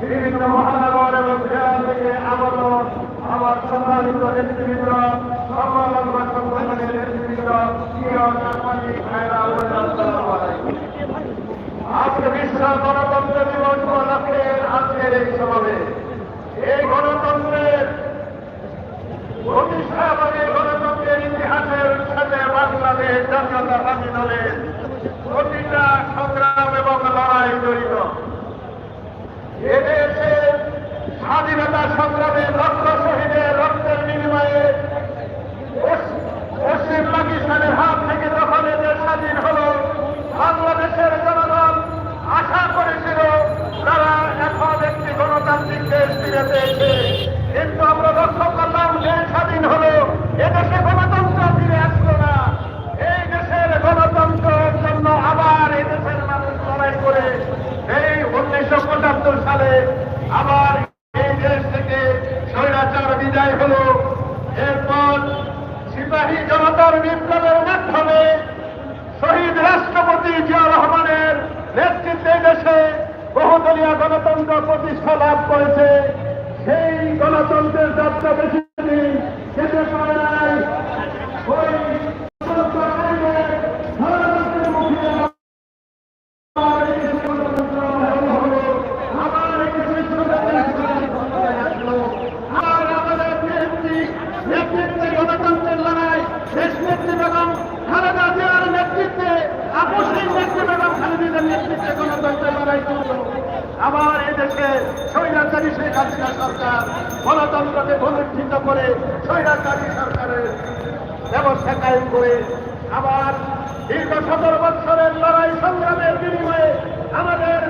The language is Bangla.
বিভিন্ন মহানগর এবং জেলা থেকে আগত আমার সম্মানিত নেতৃবৃন্দ অঙ্গ সংগঠনের নেতৃবৃন্দ। আজকে বিশ্ব গণতন্ত্র দিবস উপলক্ষে আজকের এই সমাবেশ এই গণতন্ত্রের ভবিষ্যৎবাদী গণতন্ত্রের ইতিহাসের সাথে বাংলাদেশ জাতীয়তাবাদী দলের প্রতিটা সংগ্রাম এবং লড়াই জড়িত। এদেশে স্বাধীনতা সংগ্রামে লক্ষ শহীদের রক্তের বিনিময়ে পশ্চিম পাকিস্তানের হাত থেকে যখন এদের স্বাধীন হল, বাংলাদেশের জনগণ আশা করেছিল, তারা এখন একটি গণতান্ত্রিক দেশ ফিরে পেয়েছে কিন্তু আমরা লক্ষ্য করলাম দেশ স্বাধীন হলো এদেশে গণতন্ত্র ফিরে আসলো না এই দেশের গণতন্ত্রের জন্য আবার এই দেশের মানুষ লড়াই করে এই উনিশশো পঁচাত্তর সালে আবার এই দেশ থেকে স্বৈরাচার বিদায় হল। এরপর সিপাহী জনতার বিপ্লবের মাধ্যমে শহীদ রাষ্ট্রপতি জিয়া রহমানের নেতৃত্বে দেশে বহুদলীয় গণতন্ত্র প্রতিষ্ঠা লাভ করেছে। সেই গণতন্ত্রের যাত্রা বেশি আমাদেরকে স্বৈরাচারী শেখ হাসিনা সরকার গণতন্ত্রকে গণিত করে স্বৈরাচারী সরকারের ব্যবস্থা কায়েম করে আবার দীর্ঘ সতেরো বছরের লড়াই সংগ্রামের বিনিময়ে আমাদের